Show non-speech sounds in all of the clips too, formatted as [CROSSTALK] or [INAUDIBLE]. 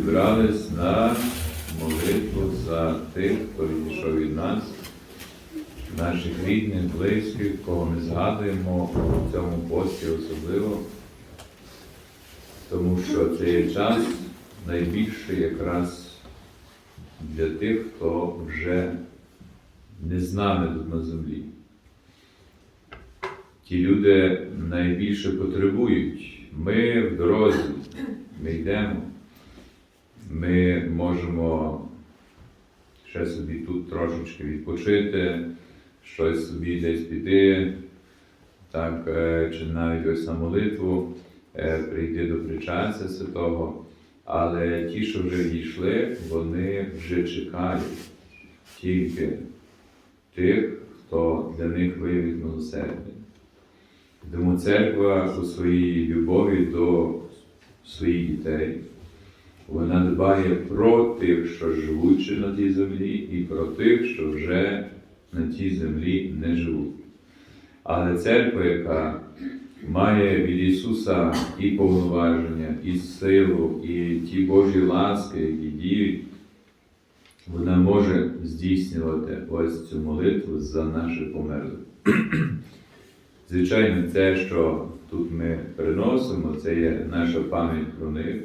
зібрались на молитву за тих, хто відійшов від нас, наших рідних, близьких, кого ми згадуємо у цьому пості особливо, тому що це є час найбільший якраз для тих, хто вже не з нами тут на землі. Ті люди найбільше потребують. Ми в дорозі, ми йдемо, ми можемо ще собі тут трошечки відпочити, щось собі десь піти, так, е, чи навіть ось на молитву е, прийти до причастя святого. Але ті, що вже відійшли, вони вже чекають тільки тих, хто для них виявить милосердя. Тому церква у своїй любові до своїх дітей, вона дбає про тих, що живуть ще на тій землі, і про тих, що вже на тій землі не живуть. Але церква, яка має від Ісуса і повноваження, і силу, і ті Божі ласки, які діють, вона може здійснювати ось цю молитву за наших померлих. Звичайно, це, що тут ми приносимо, це є наша пам'ять про них.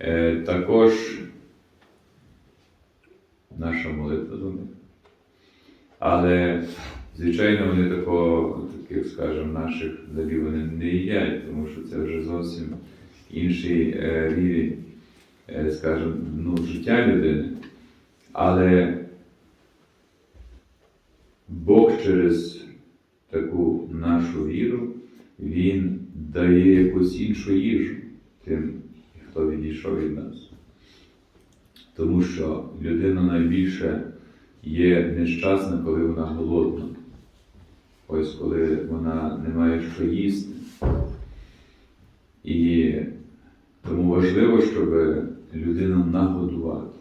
Е, також наша молитва до них. Але, звичайно, вони такого, таких, скажімо, наших дарів вони не їдять, тому що це вже зовсім інший е, рівень, е, скажімо, ну, життя людини. Але Бог через таку нашу віру, Він дає якусь іншу їжу тим, хто відійшов від нас. Тому що людина найбільше є нещасна, коли вона голодна. Ось коли вона не має що їсти. І тому важливо, щоб людину нагодувати.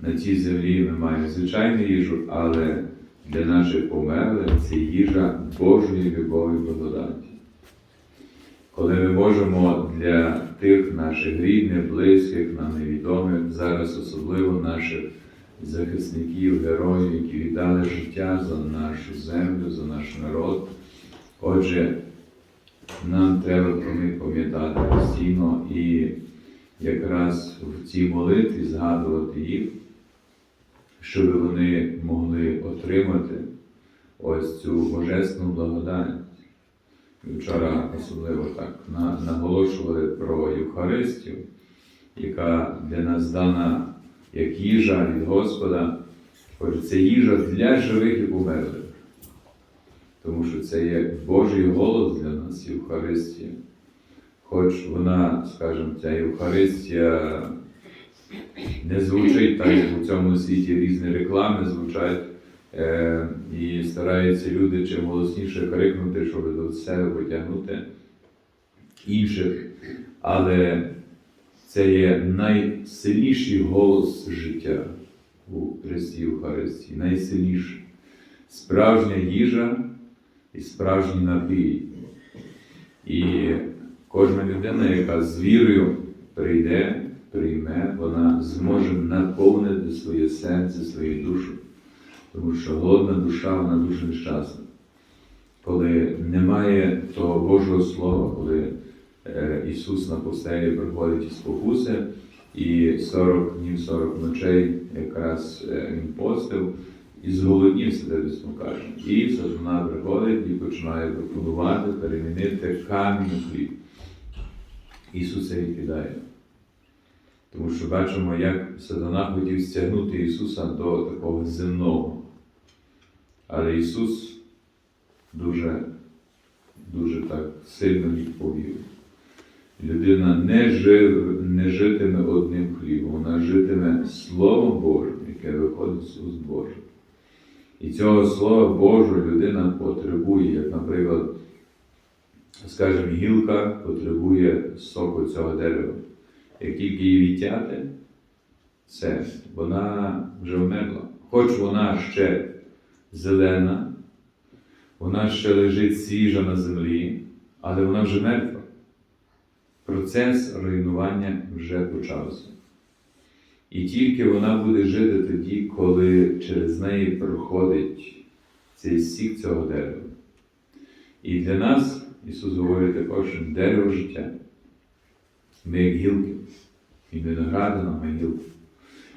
На цій землі ми маємо звичайну їжу, але для наших померлих це їжа Божої любові благодаті. Коли ми можемо для тих наших рідних, близьких, нам невідомих, зараз особливо наших захисників, героїв, які віддали життя за нашу землю, за наш народ. Отже, нам треба про них пам'ятати постійно і якраз в цій молитві згадувати їх, щоб вони могли отримати ось цю божественну благодать. Вчора особливо так наголошували про Євхаристію, яка для нас дана як їжа від Господа. Отже, це їжа для живих і померлих. Тому що це є Божий голос для нас, Євхаристія. Хоч вона, скажімо, ця Євхаристія не звучить так, як у цьому світі різні реклами звучать, і стараються люди чим голосніше крикнути, щоб до себе потягнути інших. Але це є найсильніший голос життя у Христі Євхаристії, найсильніший. Справжня їжа і справжній напій. І кожна людина, яка з вірою прийде, прийме, вона зможе наповнити своє серце, свою душу. Тому що голодна душа, вона дуже нещасна. Коли немає того Божого Слова, коли е, Ісус на постелі приходить із спокуси, і 40 днів, 40 ночей якраз е, Він постив, і зголоднівся, Письмо каже. І сатана приходить і починає пропонувати перемінити камінь у хліб. Ісус це відкидає. Тому що бачимо, як сатана хотів стягнути Ісуса до такого земного. Але Ісус дуже, дуже так сильно відповів. Людина не, жив, не житиме одним хлібом, вона житиме Словом Божим, яке виходить з уст Божих. І цього Слова Божого людина потребує, як, наприклад, скажімо, гілка потребує соку цього дерева. Як тільки її відтяти, все, вона вже вмерла. Хоч вона ще зелена, вона ще лежить свіжа на землі, але вона вже мертва. Процес руйнування вже почався. І тільки вона буде жити тоді, коли через неї проходить цей сік цього дерева. І для нас Ісус говорить також, що дерево життя. Ми як гілки, і виноградина ми гілки.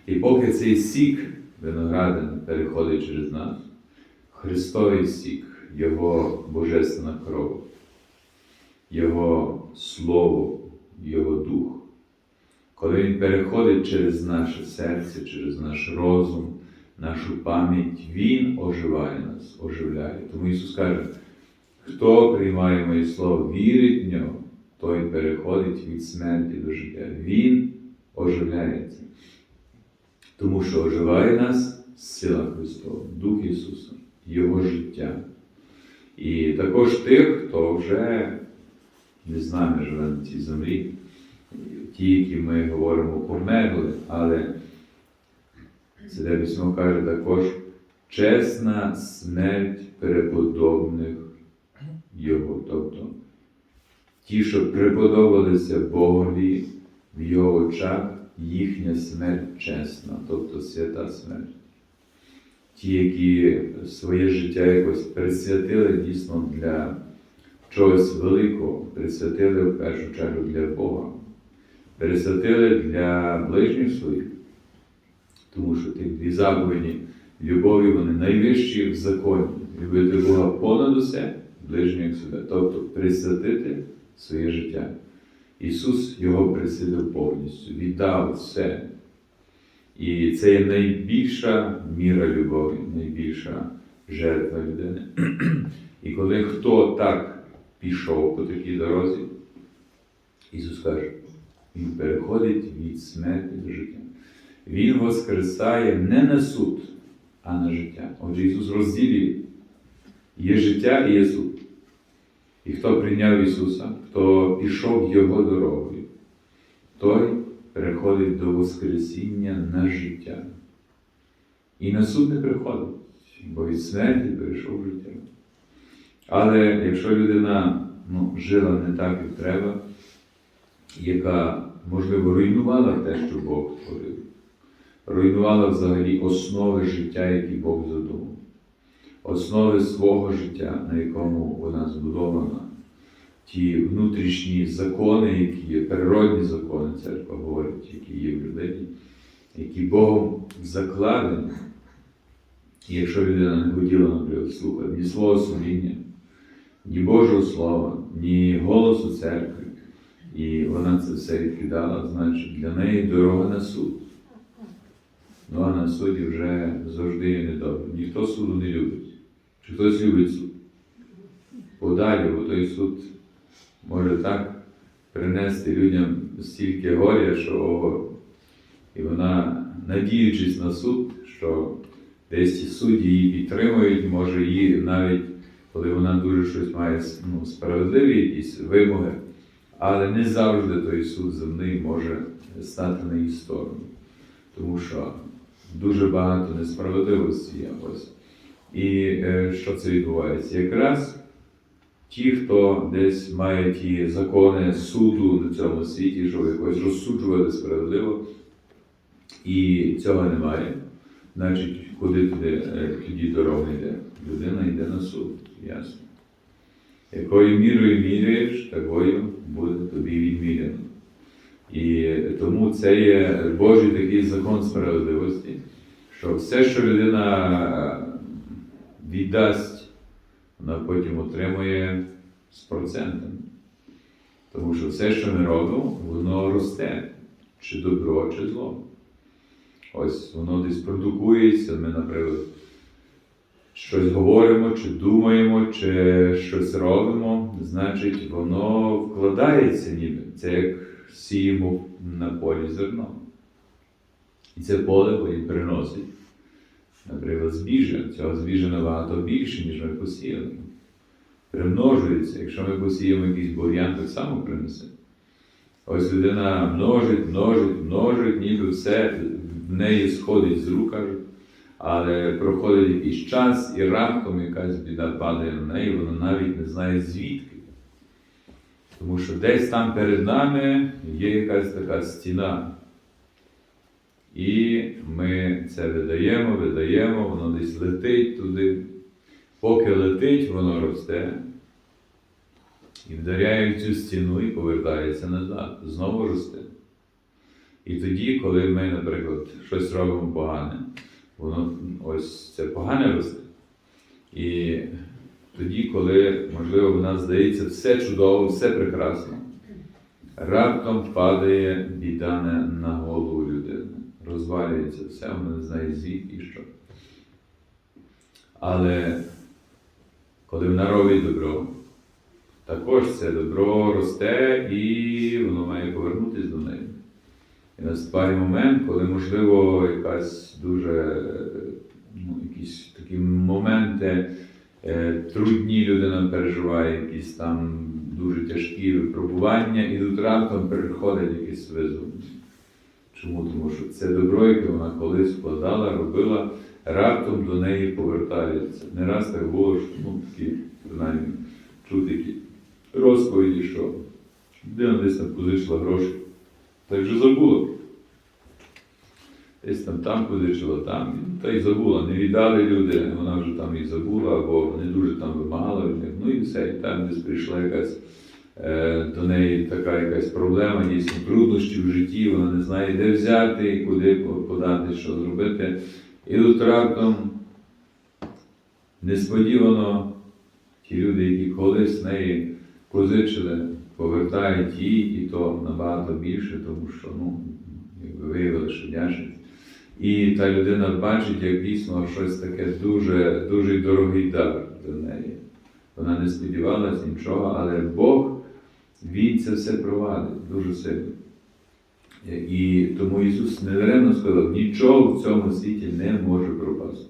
І поки цей сік виноградина переходить через нас, Христовий сік, Його Божественна кров, Його Слово, Його Дух, коли Він переходить через наше серце, через наш розум, нашу пам'ять, Він оживає нас, оживляє. Тому Ісус каже, хто приймає моє Слово, вірить в нього, той переходить від смерті до життя. Він оживляється. Тому що оживає нас сила Христова, Дух Ісуса, Його життя. І також тих, хто вже не з нами живе на цій землі, ті, які ми говоримо, померли, але Святе Письмо каже також чесна смерть переподобних Його. Тобто ті, що приподобалися Богові в Його очах, їхня смерть чесна, тобто свята смерть. Ті, які своє життя якось присвятили дійсно для чогось великого, присвятили в першу чергу для Бога, присвятили для ближніх своїх, тому що ті дві заповіді любові вони найвищі в законі. Любити Бога понад усе, ближнього як себе, тобто присвятити своє життя. Ісус його присвятив повністю, віддав все. І це є найбільша міра любові, найбільша жертва людини. [CLEARS THROAT] І коли хто так пішов по такій дорозі, Ісус каже, Він переходить від смерті до життя. Він воскресає не на суд, а на життя. Отже, Ісус розділив. Є життя і є суд. І хто прийняв Ісуса, хто пішов Його дорогою, той переходить до Воскресіння на життя. І на суд не приходить, бо від смерті перейшов в життя. Але якщо людина ну, жила не так, як треба, яка, можливо, руйнувала те, що Бог творив, руйнувала взагалі основи життя, які Бог задумав, основи свого життя, на якому вона збудована, ті внутрішні закони, які є, природні закони, церква говорить, які є в людині, які Богом закладені. І якщо людина не хотіла, наприклад, слухати ні слова сумління, ні Божого Слова, ні голосу церкви, і вона це все відкидала, значить для неї дорога на суд. Ну а на суді вже завжди є недобре. Ніхто суду не любить. Чи хтось любить суд? Подалі, бо той суд може так принести людям стільки горя, що і вона, надіючись на суд, що десь ті судді її підтримують, може її навіть, коли вона дуже щось має ну, справедливі якісь вимоги, але не завжди той суд земний може стати на її сторону. Тому що дуже багато несправедливості є ось. І е, що це відбувається? Якраз ті, хто десь має ті закони суду на цьому світі, щоб якось розсуджувати справедливо, і цього немає, значить, куди туди, е, тоді дорога йде? Людина йде на суд, ясно. Якою мірою міряєш, такою буде тобі відміряно. І тому це є Божий такий закон справедливості, що все, що людина віддасть, вона потім отримує з процентом. Тому що все, що ми робимо, воно росте, чи добро, чи зло. Ось воно десь продукується, ми, наприклад, щось говоримо, чи думаємо, чи щось робимо, значить, воно вкладається ніби. Це як сіємо на полі зерно. І це поле потім приносить, наприклад, збіжжя. Цього збіжжя набагато більше, ніж ми посіяли. Примножується. Якщо ми посіємо якийсь бур'ян, так само принесе. Ось людина множить, множить, множить, ніби все в неї сходить з рук, але проходить якийсь час і раптом якась біда падає на неї, вона навіть не знає звідки. Тому що десь там перед нами є якась така стіна. І ми це видаємо, видаємо, воно десь летить туди. Поки летить, воно росте і вдаряє в цю стіну і повертається назад, знову росте. І тоді, коли ми, наприклад, щось робимо погане, воно ось це погане росте. І тоді, коли, можливо, в нас здається все чудово, все прекрасно, раптом падає біда на, голову. Розвалюється все, вона не знає звідки і що. Але коли вона робить добро, також це добро росте і воно має повернутися до неї. І наступає момент, коли, можливо, якась дуже ну, якісь такі моменти е, трудні людина переживає, якісь там дуже тяжкі випробування, і тут раптом переходить якийсь визов. Чому? Тому що це добро, яке вона колись вкладала, робила, раптом до неї повертається. Не раз так було, що ну, такі, принаймні, чути такі розповіді, що людина десь там позичила гроші, та й вже забула. Десь там там позичила, там, та й забула. Не віддали люди, вона вже там і забула, або не дуже там вимагала від них. Ну і все, і там десь прийшла якась до неї така якась проблема, дійсно труднощі в житті, вона не знає, де взяти, куди подати, що зробити. І тут раптом несподівано ті люди, які колись неї позичили, повертають їй, і то набагато більше, тому що ну, якби виявили, що вдячність. І та людина бачить, як дійсно щось таке дуже, дуже дорогий дар до неї. Вона не сподівалася нічого, але Бог він це все провадить дуже сильно. І тому Ісус недаремно сказав, нічого в цьому світі не може пропасти.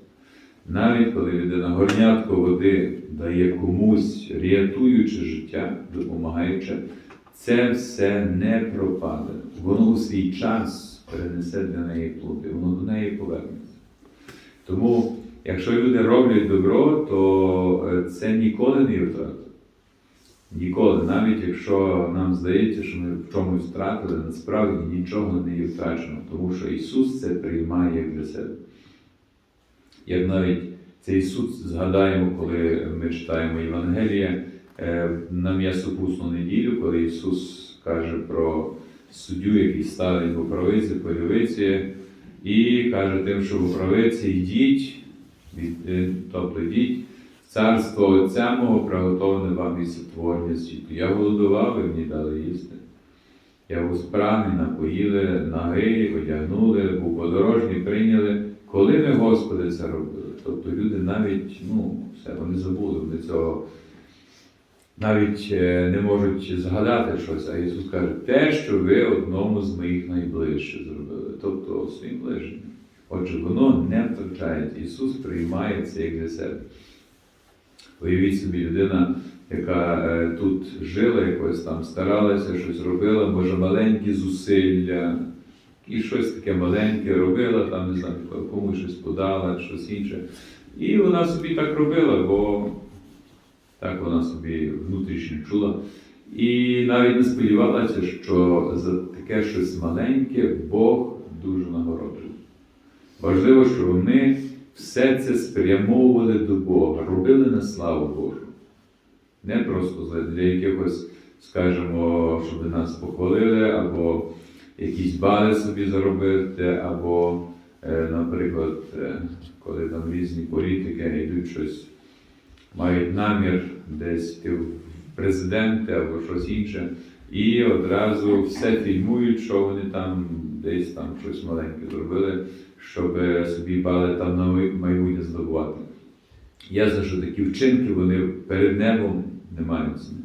Навіть коли людина горнятко води дає комусь, рятуючи життя, допомагаючи, це все не пропаде. Воно у свій час перенесе для неї плоди, воно до неї повернеться. Тому, якщо люди роблять добро, то е, це ніколи не є втрата. Ніколи, навіть якщо нам здається, що ми в чомусь втратили, насправді нічого не є втрачено, тому що Ісус це приймає як для себе. Як навіть цей суд згадаємо, коли ми читаємо Євангеліє е, на м'ясопусну неділю, коли Ісус каже про суддю, який ставить по правиці, по лівиці, і каже тим, що по правиці йдіть, е, тобто йдіть. Царство Отця мого приготовлене вам із сотворення світу. Я голодував, ви мені дали їсти. Я був справний, напоїли, наги, одягнули, був подорожній, прийняли. Коли ми, Господи, це робили? Тобто люди навіть, ну, все, вони забули, вони цього навіть е, не можуть згадати щось, а Ісус каже, те, що ви одному з моїх найближчих зробили, тобто своїм ближнім. Отже, воно не втрачається. Ісус приймає це як для себе. Уявіть собі, людина, яка е, тут жила, якось там старалася, щось робила, може маленькі зусилля, і щось таке маленьке робила, там, не знаю, комусь щось подала, щось інше. І вона собі так робила, бо так вона собі внутрішньо чула. І навіть не сподівалася, що за таке щось маленьке Бог дуже нагороджує. Важливо, щоб ми все це спрямовували до Бога, робили на славу Божу. Не просто для- якихось, скажімо, щоб нас похвалили, або якісь бали собі заробити, або, е, наприклад, е, коли там різні політики йдуть щось, мають намір десь в президенти або щось інше, і одразу все фільмують, що вони там десь там щось маленьке зробили, щоб собі бали там на майбутнє здобувати. Ясно, що такі вчинки вони перед небом не мають ціни.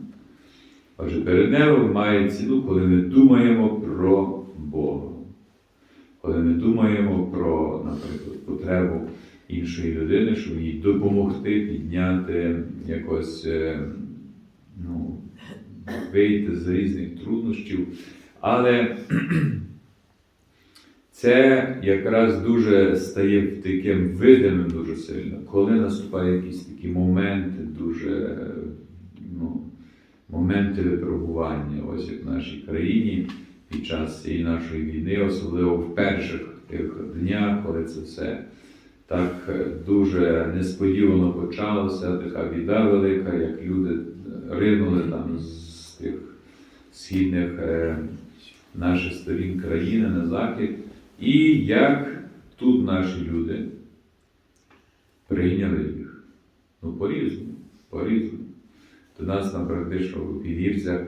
Отже, перед небом має ціну, коли ми думаємо про Бога. Коли ми думаємо про, наприклад, потребу іншої людини, щоб їй допомогти підняти якось, е, ну, вийти з різних труднощів. Але це якраз дуже стає таким видимим дуже сильно, коли наступають якісь такі моменти дуже, ну, моменти випробування, ось як в нашій країні під час цієї нашої війни, особливо в перших тих днях, коли це все так дуже несподівано почалося, така біда велика, як люди ринули там з тих східних е, наших сторін країни на захід, і як тут наші люди прийняли їх. Ну, по-різному, по-різному. До нас, що в Підгірцях,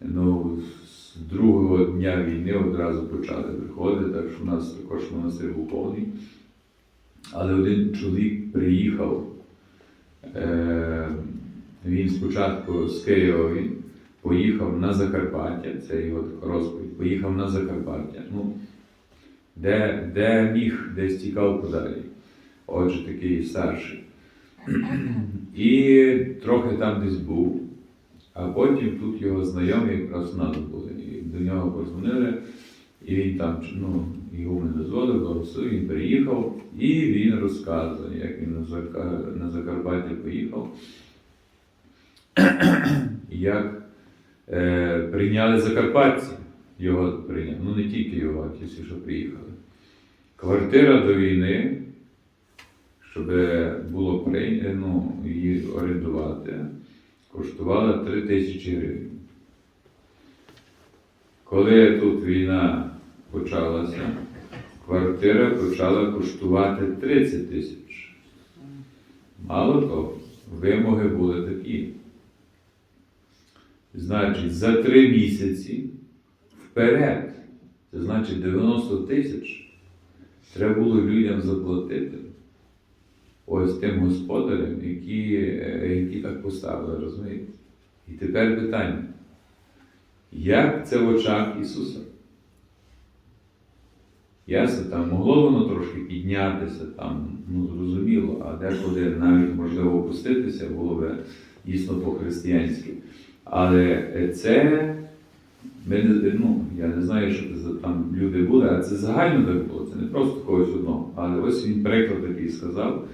ну, з другого дня війни одразу почали приходити, так що у нас також монастир був повний. Але один чоловік приїхав, е, він спочатку з Києва поїхав на Закарпаття, це його така розповідь, поїхав на Закарпаття. Ну, де, де міг, десь тікав подалі. Отже, такий старший. І трохи там десь був. А потім тут його знайомі якраз надо були. І до нього позвонили, і він там ну, його не дозволив, благословив, він приїхав, і він розказує, як він на, Зака- на Закарпаття поїхав, як е, прийняли закарпатці. Його прийняли. Ну не тільки його, а ті що приїхали. Квартира до війни, щоб було прийнято, ну, її орендувати, коштувала 3 тисячі гривень. Коли тут війна почалася, квартира почала коштувати 30 тисяч. Мало того, вимоги були такі. Значить, за три місяці вперед, це значить 90 тисяч, треба було людям заплатити. Ось тим господарям, які, е, які так поставили, розумієте? І тепер питання. Як це в очах Ісуса? Ясно, там могло воно трошки піднятися, там, ну зрозуміло, а декуди навіть можливо опуститися було би дійсно по-християнськи. Але це, ми не, ну, я не знаю, що це там люди були, а це загально так було, це не просто когось одного. Але ось він приклад такий сказав.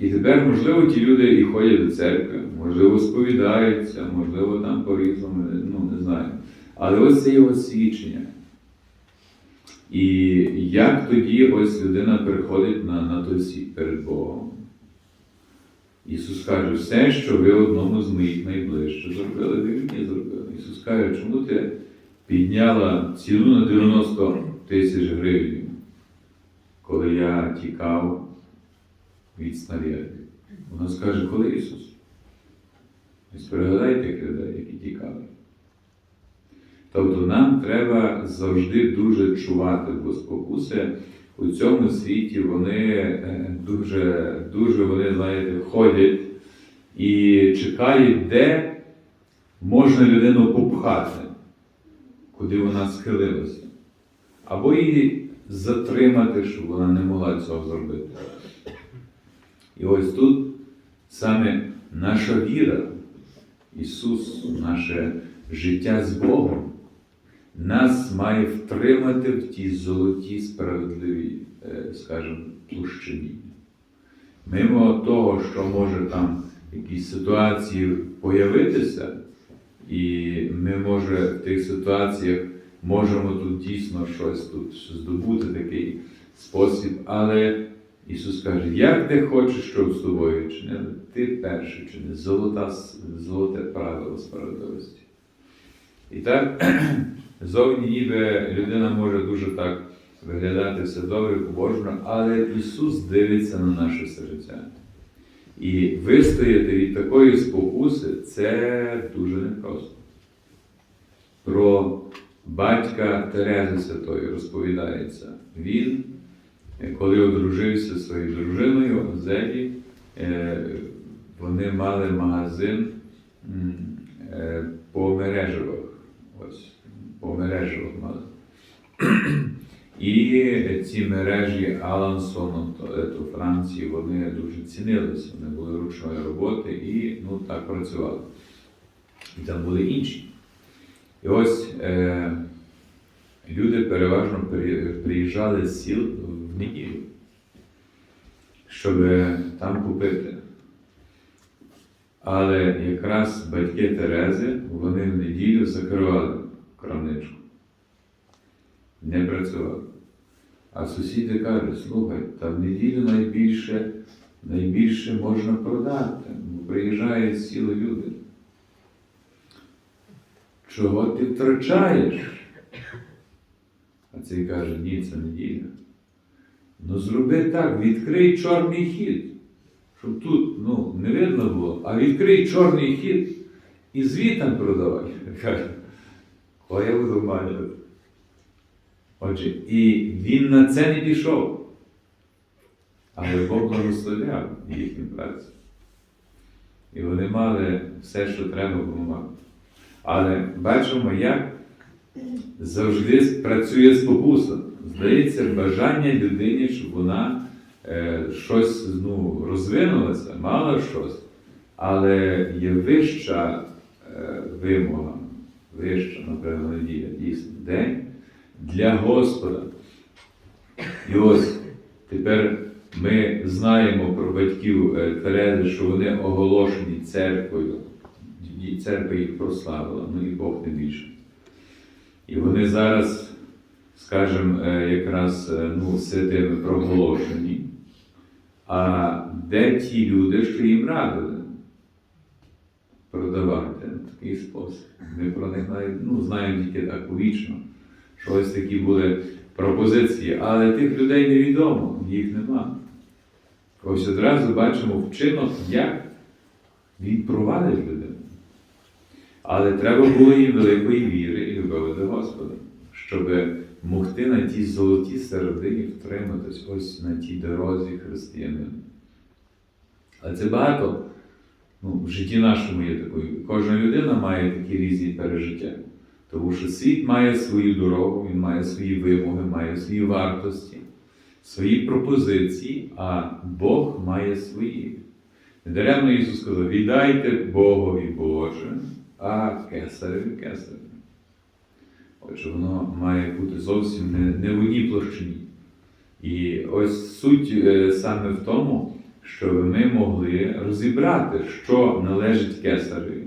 І тепер, можливо, ті люди і ходять до церкви, можливо, сповідаються, можливо, там по-різному, ну не знаю. Але ось це його свідчення. І як тоді ось людина приходить на, на той світ перед Богом? Ісус каже, все, що ви одному з моїх найближчих зробили, ви мені зробили. Ісус каже, чому ти підняла ціну на 90 тисяч гривень, коли я тікав від снарядів? Вона скаже, коли Ісус? Ось пригадайте тих людей, які тікали. Тобто нам треба завжди дуже чувати, бо спокуси у цьому світі вони е, дуже, дуже вони, знаєте, ходять і чекають, де можна людину попхати, куди вона схилилася. Або її затримати, щоб вона не могла цього зробити. І ось тут саме наша віра, Ісус, наше життя з Богом нас має втримати в тій золотій справедливій, е, скажімо, площині. Мимо того, що може там якісь ситуації появитися, і ми може в тих ситуаціях можемо тут дійсно щось тут здобути такий спосіб, але Ісус каже, як ти хочеш, щоб з тобою чинили, ти перший чини, золота, золоте правило справедливості. І так, [CLEARS THROAT] зовні ніби людина може дуже так виглядати все добре, побожно, але Ісус дивиться на наше серця. І вистояти від такої спокуси це дуже непросто. Про батька Терези Святої розповідається. Він, коли одружився зі своєю дружиною в Зелі, е, вони мали магазин е, по мережевах. Ось, по мережевах мали. І ці мережі Алансону, то, е, Франції, вони дуже цінилися, вони були ручної роботи і ну, так працювали. І там були інші. І ось е, люди переважно приїжджали з сіл в неділю, щоб там купити. Але якраз батьки Терези, вони в неділю закривали крамничку. Не працювали. А сусіди кажуть, слухай, та в неділю найбільше, найбільше можна продати, приїжджають цілі люди. Чого ти втрачаєш? А цей каже, ні, це неділя. Ну зроби так, відкрий чорний хід, щоб тут ну, не видно було, а відкрий чорний хід і звітом продавай. [LAUGHS] Каже, о, я буду малювати. Отже, і він на це не пішов. Але Бог благословляв їхню працю. І вони мали все, що треба було мати. Але бачимо, як завжди працює спокуса. Здається, бажання людині, щоб вона е, щось ну, розвинулася, мала щось, але є вища е, вимога, вища, напевно, надія, дійсно, день для Господа. І ось тепер ми знаємо про батьків е, Терези, що вони оголошені церквою, і церква їх прославила, ну і Бог не більше. І вони зараз, скажімо, е, якраз е, ну, святими проголошені. А де ті люди, що їм радили продавати такий спосіб? Ми про них навіть ну, знаємо тільки так повічно, що ось такі були пропозиції, але тих людей невідомо, їх нема. Ось одразу бачимо вчинок, як він провадить людину. Але треба було їм великої віри і любові до Господа, щоб могти на тій золотій середині втриматись ось на тій дорозі християнина. Але це багато ну, в житті нашому є такою. Кожна людина має такі різні пережиття. Тому що світ має свою дорогу, він має свої вимоги, має свої вартості, свої пропозиції, а Бог має свої. Недаремно Ісус сказав: віддайте Богові Боже, а кесареві кесареві. Отже, воно має бути зовсім не, не в одній площині. І ось суть е, саме в тому, щоб ми могли розібрати, що належить кесареві,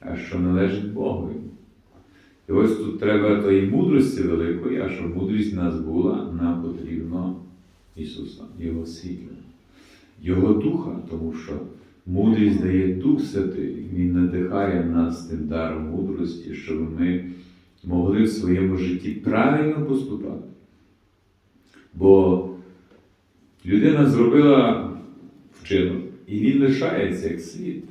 а що належить Богові. І ось тут треба тої мудрості великої, а щоб мудрість нас була, нам потрібно Ісуса, Його світло, Його Духа, тому що мудрість дає Дух Святий, Він надихає нас тим даром мудрості, щоб ми могли в своєму житті правильно поступати. Бо людина зробила вчинок, і він лишається як світ.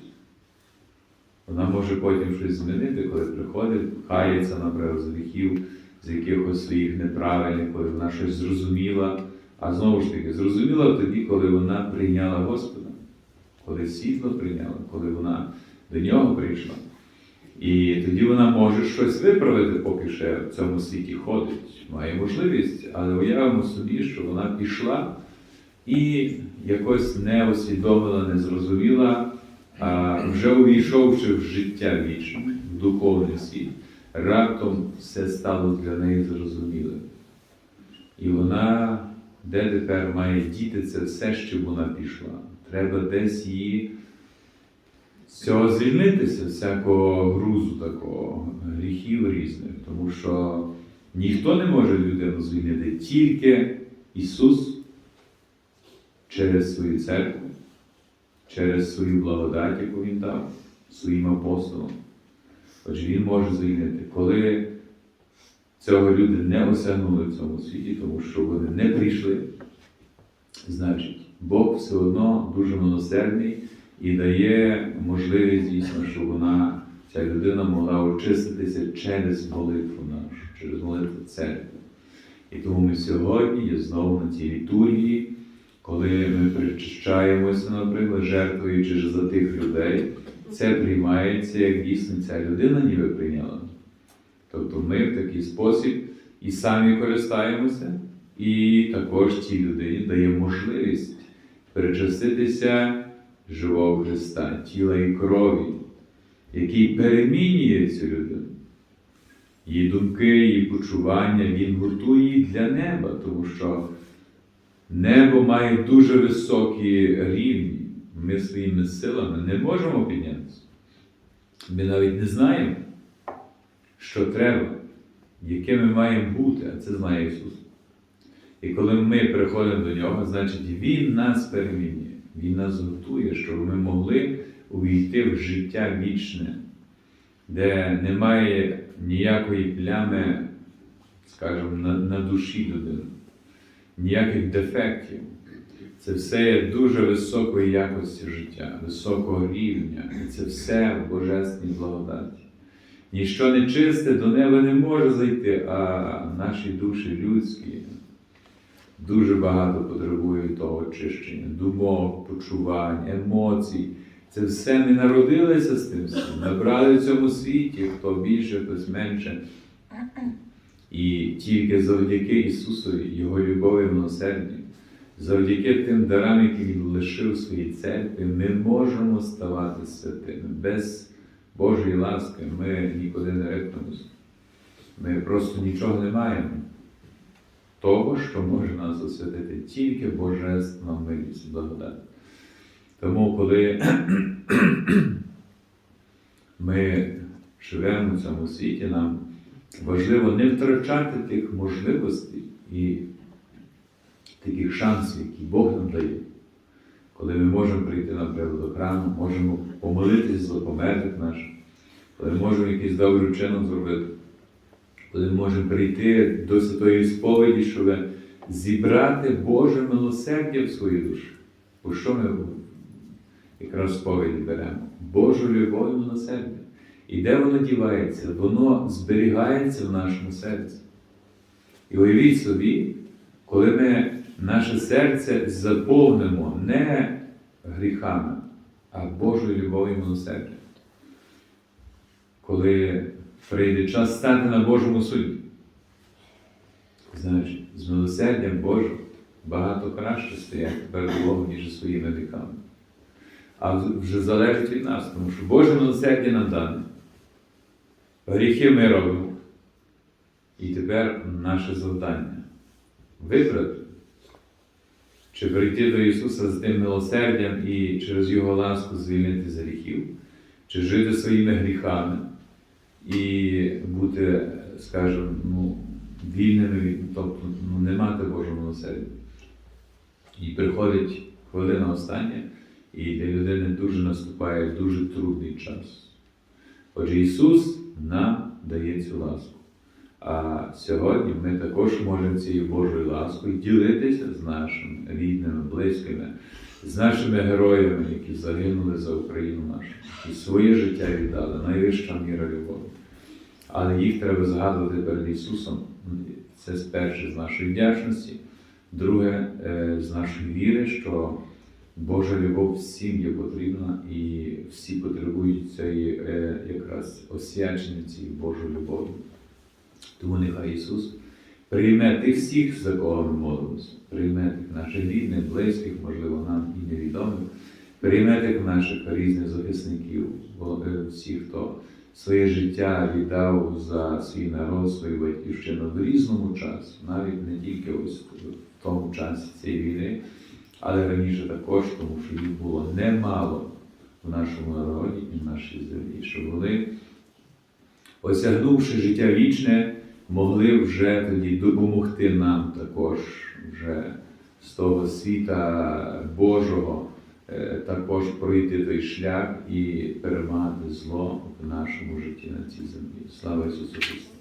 Вона може потім щось змінити, коли приходить, кається, наприклад, з гріхів, з якихось своїх неправильних, коли вона щось зрозуміла. А знову ж таки, зрозуміла тоді, коли вона прийняла Господа, коли світло прийняла, коли вона до нього прийшла. І тоді вона може щось виправити, поки ще в цьому світі ходить, має можливість, але уявимо собі, що вона пішла і якось не усвідомила, не зрозуміла, а вже увійшовши в життя вічне, в духовний світ, раптом все стало для неї зрозумілим. І вона, де тепер має діти це все, що вона пішла. Треба десь її з цього звільнитися, всякого грузу такого, гріхів різних, тому що ніхто не може людину звільнити, тільки Ісус через свою церкву, через свою благодать, яку Він дав своїм апостолам. Отже, Він може звільнити. Коли цього люди не осягнули в цьому світі, тому що вони не прийшли, значить, Бог все одно дуже милосердний і дає можливість, дійсно, щоб вона, ця людина могла очиститися через молитву нашу, через молитву церкви. І тому ми сьогодні є знову на цій літургії, коли ми причащаємося, наприклад, жертвуючи за тих людей, це приймається, як дійсно ця людина ніби прийняла. Тобто ми в такий спосіб і самі користаємося, і також цій людині даємо можливість перечаститися живого Христа, тіла і крові, який перемінює цю людину. Її думки, її почування, Він її для неба, тому що небо має дуже високі рівні. ми своїми силами не можемо піднятися. Ми навіть не знаємо, що треба, якими маємо бути, а це знає Ісус. І коли ми приходимо до Нього, значить Він нас перемінює, Він нас готує, щоб ми могли увійти в життя вічне, де немає ніякої плями, скажімо, на, на душі людини, ніяких дефектів. Це все є дуже високої якості життя, високого рівня, і це все в божественній благодаті. Ніщо нечисте до неба не може зайти, а наші душі людські дуже багато потребують того очищення, думок, почувань, емоцій. Це все ми народилися з тим всім, набрали в цьому світі, хто більше, хтось менше. І тільки завдяки Ісусові, Його любові і милосердю, завдяки тим дарам, які Він лишив в своїй церкві, ми можемо ставати святими. Без Божої ласки ми нікуди не рипнемося. Ми просто нічого не маємо. Того, що може нас освятити, тільки Божественна милість, благодать. Тому, коли [CLEARS THROAT] ми живемо в цьому світі, нам важливо не втрачати тих можливостей і таких шансів, які Бог нам дає. Коли ми можемо прийти, наприклад, до храму, можемо помолитись за померлих наших, коли ми можемо якийсь добрий вчинок зробити, коли ми можемо прийти до святої сповіді, щоб зібрати Боже милосердя в свою душу. Бо що ми якраз сповіді беремо? Божу любов і милосердя. І де воно дівається? Воно зберігається в нашому серці. І уявіть собі, коли ми наше серце заповнимо не гріхами, а Божою любов'ю і милосердям. Коли прийде час стати на Божому суді, значить, з милосердям Божим багато краще стояти перед Богом, ніж своїми гріхами. А вже залежить від нас, тому що Боже милосердя нам дане. Гріхи ми робимо. І тепер наше завдання вибрати, чи прийти до Ісуса з тим милосердям і через Його ласку звільнити з гріхів, чи жити своїми гріхами і бути, скажімо, ну, вільними, тобто ну, не мати Божого милосердя. І приходить хвилина остання, і для людини дуже наступає дуже трудний час. Отже, Ісус нам дає цю ласку. А сьогодні ми також можемо цією Божою ласкою ділитися з нашими рідними, близькими, з нашими героями, які загинули за Україну нашу, і своє життя віддали, найвища міра любові. Але їх треба згадувати перед Ісусом. Це перше з нашої вдячності, друге е, з нашої віри, що Божа любов всім є потрібна і всі потребують цієї е, якраз освячення цієї Божої любові. Тому нехай Ісус прийме тих всіх, за кого ми молимося, прийме тих наших рідних, близьких, можливо, нам і невідомих, прийме тих наших різних захисників, е, всіх, хто своє життя віддав за свій народ, свою батьківщину в різному часі, навіть не тільки ось в тому часі цієї війни, але раніше також, тому що їх було немало в нашому народі і в нашій землі, щоб вони осягнувши життя вічне, могли вже тоді допомогти нам також вже з того світа Божого, е, також пройти той шлях і перемагати зло в нашому житті на цій землі. Слава Ісусу Христу!